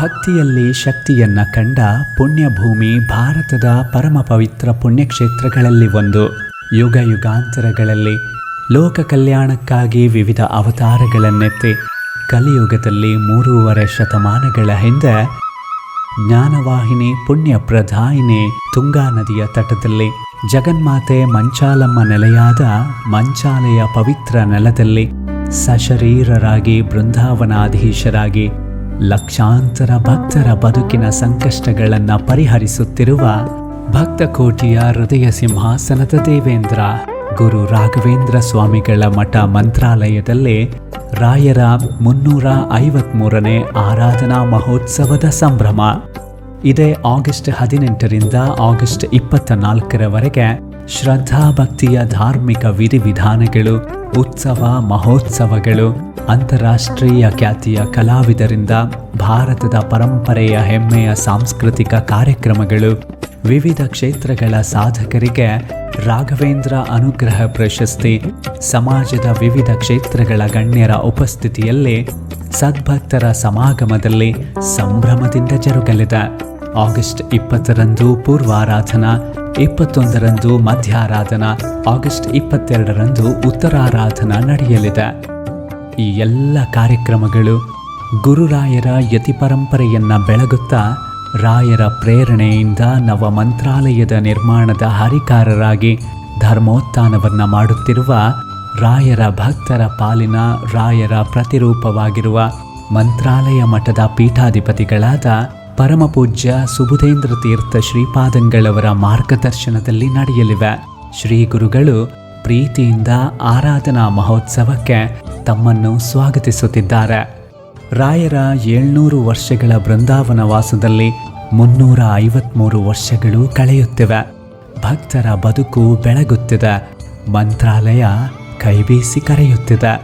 ಭಕ್ತಿಯಲ್ಲಿ ಶಕ್ತಿಯನ್ನ ಕಂಡ ಪುಣ್ಯಭೂಮಿ ಭಾರತದ ಪರಮ ಪವಿತ್ರ ಪುಣ್ಯಕ್ಷೇತ್ರಗಳಲ್ಲಿ ಒಂದು. ಯುಗ ಯುಗಾಂತರಗಳಲ್ಲಿ ಲೋಕ ಕಲ್ಯಾಣಕ್ಕಾಗಿ ವಿವಿಧ ಅವತಾರಗಳನ್ನೆತ್ತಿ ಕಲಿಯುಗದಲ್ಲಿ ಮೂರೂವರೆ ಶತಮಾನಗಳ ಹಿಂದೆ ಜ್ಞಾನವಾಹಿನಿ ಪುಣ್ಯ ಪ್ರಧಾಯಿನಿ ತುಂಗಾ ನದಿಯ ತಟದಲ್ಲಿ ಜಗನ್ಮಾತೆ ಮಂಚಾಲಮ್ಮ ನೆಲೆಯಾದ ಮಂಚಾಲೆಯ ಪವಿತ್ರ ನೆಲದಲ್ಲಿ ಸಶರೀರರಾಗಿ ಬೃಂದಾವನಾಧೀಶರಾಗಿ ಲಕ್ಷಾಂತರ ಭಕ್ತರ ಬದುಕಿನ ಸಂಕಷ್ಟಗಳನ್ನು ಪರಿಹರಿಸುತ್ತಿರುವ ಭಕ್ತಕೋಟಿಯ ಹೃದಯ ಸಿಂಹಾಸನದ ದೇವೇಂದ್ರ, ಗುರು ರಾಘವೇಂದ್ರ ಸ್ವಾಮಿಗಳ ಮಠ ಮಂತ್ರಾಲಯದಲ್ಲಿ ರಾಯರ ಮುನ್ನೂರ ಐವತ್ಮೂರನೇ ಆರಾಧನಾ ಮಹೋತ್ಸವದ ಸಂಭ್ರಮ. ಇದೇ ಆಗಸ್ಟ್ ಹದಿನೆಂಟರಿಂದ ಆಗಸ್ಟ್ ಇಪ್ಪತ್ತ ನಾಲ್ಕರವರೆಗೆ ಶ್ರದ್ಧಾ ಭಕ್ತಿಯ ಧಾರ್ಮಿಕ ವಿಧಿವಿಧಾನಗಳು, ಉತ್ಸವ ಮಹೋತ್ಸವಗಳು, ಅಂತಾರಾಷ್ಟ್ರೀಯ ಖ್ಯಾತಿಯ ಕಲಾವಿದರಿಂದ ಭಾರತದ ಪರಂಪರೆಯ ಹೆಮ್ಮೆಯ ಸಾಂಸ್ಕೃತಿಕ ಕಾರ್ಯಕ್ರಮಗಳು, ವಿವಿಧ ಕ್ಷೇತ್ರಗಳ ಸಾಧಕರಿಗೆ ರಾಘವೇಂದ್ರ ಅನುಗ್ರಹ ಪ್ರಶಸ್ತಿ, ಸಮಾಜದ ವಿವಿಧ ಕ್ಷೇತ್ರಗಳ ಗಣ್ಯರ ಉಪಸ್ಥಿತಿಯಲ್ಲಿ ಸದ್ಭಕ್ತರ ಸಮಾಗಮದಲ್ಲಿ ಸಂಭ್ರಮದಿಂದ ಜರುಗಲಿದೆ. ಆಗಸ್ಟ್ ಇಪ್ಪತ್ತರಂದು ಪೂರ್ವಾರಾಧನಾ ಇಪ್ಪತ್ತೊಂದರಂದು ಮಧ್ಯಾರಾಧನಾ, ಆಗಸ್ಟ್ ಇಪ್ಪತ್ತೆರಡರಂದು ಉತ್ತರಾರಾಧನಾ ನಡೆಯಲಿದೆ. ಈ ಎಲ್ಲ ಕಾರ್ಯಕ್ರಮಗಳು ಗುರುರಾಯರ ಯತಿ ಪರಂಪರೆಯನ್ನ ಬೆಳಗುತ್ತಾ ರಾಯರ ಪ್ರೇರಣೆಯಿಂದ ನವ ಮಂತ್ರಾಲಯದ ನಿರ್ಮಾಣದ ಹರಿಕಾರರಾಗಿ ಧರ್ಮೋತ್ಥಾನವನ್ನು ಮಾಡುತ್ತಿರುವ ರಾಯರ ಭಕ್ತರ ಪಾಲಿನ ರಾಯರ ಪ್ರತಿರೂಪವಾಗಿರುವ ಮಂತ್ರಾಲಯ ಮಠದ ಪೀಠಾಧಿಪತಿಗಳಾದ ಪರಮಪೂಜ್ಯ ಸುಬುಧೇಂದ್ರ ತೀರ್ಥ ಶ್ರೀಪಾದಂಗಳವರ ಮಾರ್ಗದರ್ಶನದಲ್ಲಿ ನಡೆಯಲಿವೆ. ಶ್ರೀ ಗುರುಗಳು ಪ್ರೀತಿಯಿಂದ ಆರಾಧನಾ ಮಹೋತ್ಸವಕ್ಕೆ ತಮ್ಮನ್ನು ಸ್ವಾಗತಿಸುತ್ತಿದ್ದಾರೆ. ರಾಯರ ಏಳ್ನೂರು ವರ್ಷಗಳ ಬೃಂದಾವನ ವಾಸದಲ್ಲಿ ಮುನ್ನೂರ ಐವತ್ಮೂರು ವರ್ಷಗಳು ಕಳೆಯುತ್ತಿವೆ. ಭಕ್ತರ ಬದುಕು ಬೆಳಗುತ್ತಿದೆ. ಮಂತ್ರಾಲಯ ಕೈಬೀಸಿ ಕರೆಯುತ್ತಿದೆ.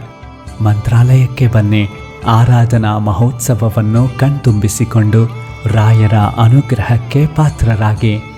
ಮಂತ್ರಾಲಯಕ್ಕೆ ಬನ್ನಿ. ಆರಾಧನಾ ಮಹೋತ್ಸವವನ್ನು ಕಣ್ತುಂಬಿಸಿಕೊಂಡು ರಾಯರ ಅನುಗ್ರಹಕ್ಕೆ ಪಾತ್ರರಾಗಿ.